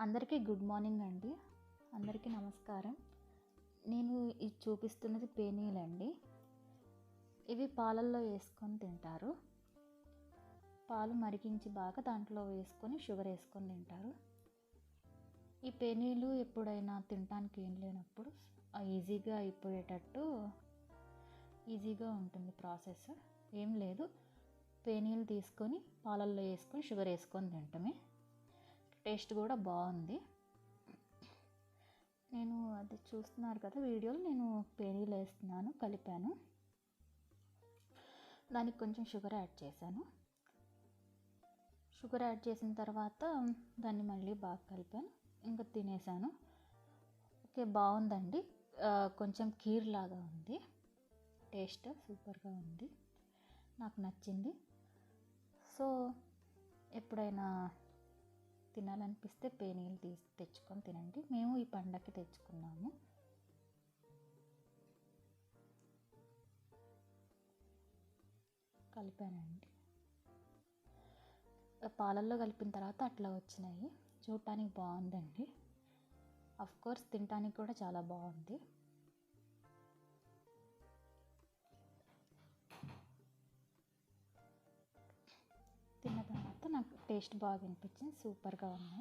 అందరికీ good morning అండి. అందరికీ నమస్కారం. నేను ఇది చూపిస్తున్నది పేనీలండి. ఇవి పాలల్లో వేసుకొని తింటారు. పాలు మరిగించి బాగా దాంట్లో వేసుకొని షుగర్ వేసుకొని తింటారు. ఈ పేనీలు ఎప్పుడైనా తినడానికి ఏం లేనప్పుడు ఈజీగా అయిపోయేటట్టు ఈజీగా ఉంటుంది ప్రాసెస్. ఏం లేదు. పేనీలు తీసుకొని పాలల్లో వేసుకొని షుగర్ వేసుకొని తింటమే. టేస్ట్ కూడా బాగుంది. నేను అది చూస్తున్నారు కదా వీడియోలో నేను పెనీలు వేస్తున్నాను కలిపాను. దానికి కొంచెం షుగర్ యాడ్ చేశాను. షుగర్ యాడ్ చేసిన తర్వాత దాన్ని మళ్ళీ బాగా కలిపాను ఇంకా తినేసాను. ఓకే బాగుందండి. కొంచెం కీర్ లాగా ఉంది. టేస్ట్ సూపర్గా ఉంది. నాకు నచ్చింది. సో ఎప్పుడైనా తినాలనిపిస్తే పేనీలు తీసి తెచ్చుకొని తినండి. మేము ఈ పండగకి తెచ్చుకున్నాము. కలిపానండి. పాలల్లో కలిపిన తర్వాత అట్లా వచ్చినాయి. చూడటానికి బాగుందండి. అఫ్ కోర్స్ తినటానికి కూడా చాలా బాగుంది. టేస్ట్ బాగా అనిపించింది. సూపర్గా ఉన్నాయి